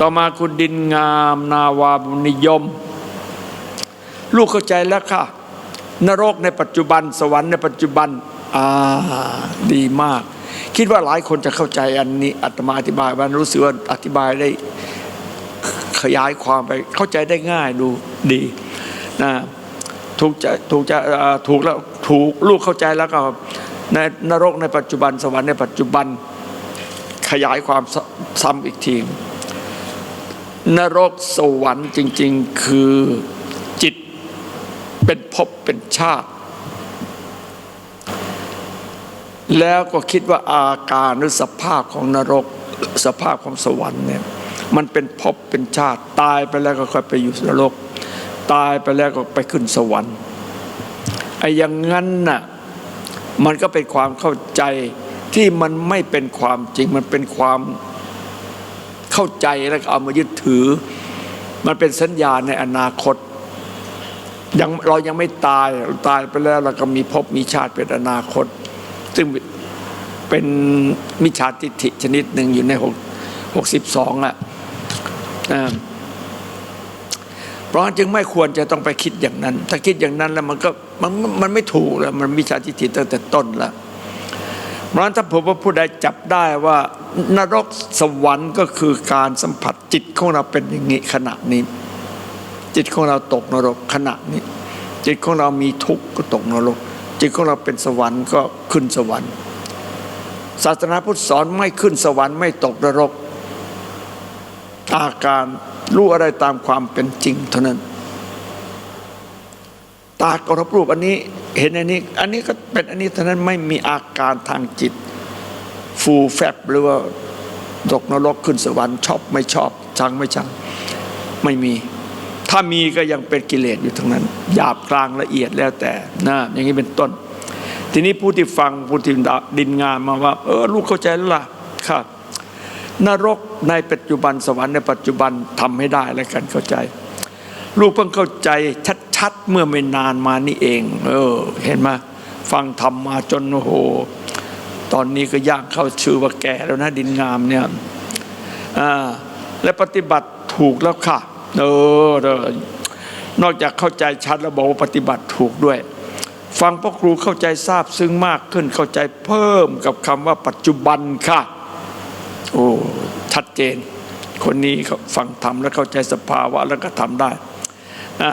ต่อมาคุณดินงามนาวาบุญนิยม ลูกเข้าใจแล้วค่ะ นรกในปัจจุบันสวรรค์ในปัจจุบันอ่าดีมาก คิดว่าหลายคนจะเข้าใจอันนี้อาตมาอธิบายมันรู้สึกว่าอธิบายได้ขยายความไปเข้าใจได้ง่ายดูดีนะถูกใจถูกจเอ่อถูกแล้วถูกลูกเข้าใจแล้วก็ในนรกในปัจจุบันสวรรค์ในปัจจุบันขยายความซ้ำอีกที นรกสวรรค์จริง ๆ คือจิตเป็นภพเป็นชาติ แล้วก็คิดว่าอาการหรือสภาพของนรกสภาพของสวรรค์เนี่ยมันเป็นภพเป็นชาติ ตายไปแล้วก็ค่อยไปอยู่นรก ตายไปแล้วก็ไปขึ้นสวรรค์ไอ้อย่างนั้นน่ะมันก็เป็นความเข้าใจที่มันไม่เป็นความจริงมันเป็นความ เข้าใจแล้วก็เอามายึดถือ มันเป็นสัญญาในอนาคตยังเรายังไม่ตายตายไปแล้วเราก็มีภพมีชาติเป็นอนาคต ซึ่งเป็นมิจฉาทิฏฐิชนิดหนึ่งอยู่ในหกหกสิบสองอะเพราะฉะนั้นจึงไม่ควรจะต้องไปคิดอย่างนั้น ถ้าคิดอย่างนั้นแล้วมันก็มันมันไม่ถูกแล้วมันมิจฉาทิฏฐิตั้งแต่ต้นแล้ว เพราะฉะนั้นถ้าผมว่าผู้ใดจับได้ว่านรกสวรรค์ก็คือการสัมผัสจิตของเราเป็นอย่างนี้ขณะนี้ จิตของเราตกนรกขณะนี้ จิตของเรามีทุกข์ก็ตกนรก จิตของเราเป็นสวรรค์ก็ขึ้นสวรรค์ ศาสนาพุทธสอนไม่ขึ้นสวรรค์ไม่ตกนรก อาการรู้อะไรตามความเป็นจริงเท่านั้น ตากรับรูปอันนี้ เห็นอันนี้ อันนี้ก็เป็นอันนี้เท่านั้นไม่มีอาการทางจิต ฟูแฟบหรือว่าตกนรกขึ้นสวรรค์ชอบไม่ชอบชังไม่ชังไม่มี ถ้ามีก็ยังเป็นกิเลสอยู่ทั้งนั้น หยาบกลางละเอียดแล้วแต่นะอย่างนี้เป็นต้น ทีนี้ผู้ที่ฟังผู้ที่ดินงานมาว่า เออลูกเข้าใจแล้วล่ะครับนรกในปัจจุบันสวรรค์ในปัจจุบันทำให้ได้แล้วกันเข้าใจ ลูกเพิ่งเข้าใจชัด ๆเมื่อไม่นานมานี่เอง เออ เห็นไหมฟังธรรมมาจนโอ้โห ตอนนี้ก็ยางเข้าชื่อว่าแก่แล้วนะดินงามเนี่ยอ่าและปฏิบัติถูกแล้วค่ะเออเออนอกจากเข้าใจชัดแล้วบอกว่าปฏิบัติถูกด้วย ฟังพ่อครูเข้าใจทราบซึ้งมากขึ้นเข้าใจเพิ่มกับคำว่าปัจจุบันค่ะ โอ้ชัดเจน คนนี้เขาฟังทำแล้วเข้าใจสภาวะแล้วก็ทำได้อ่า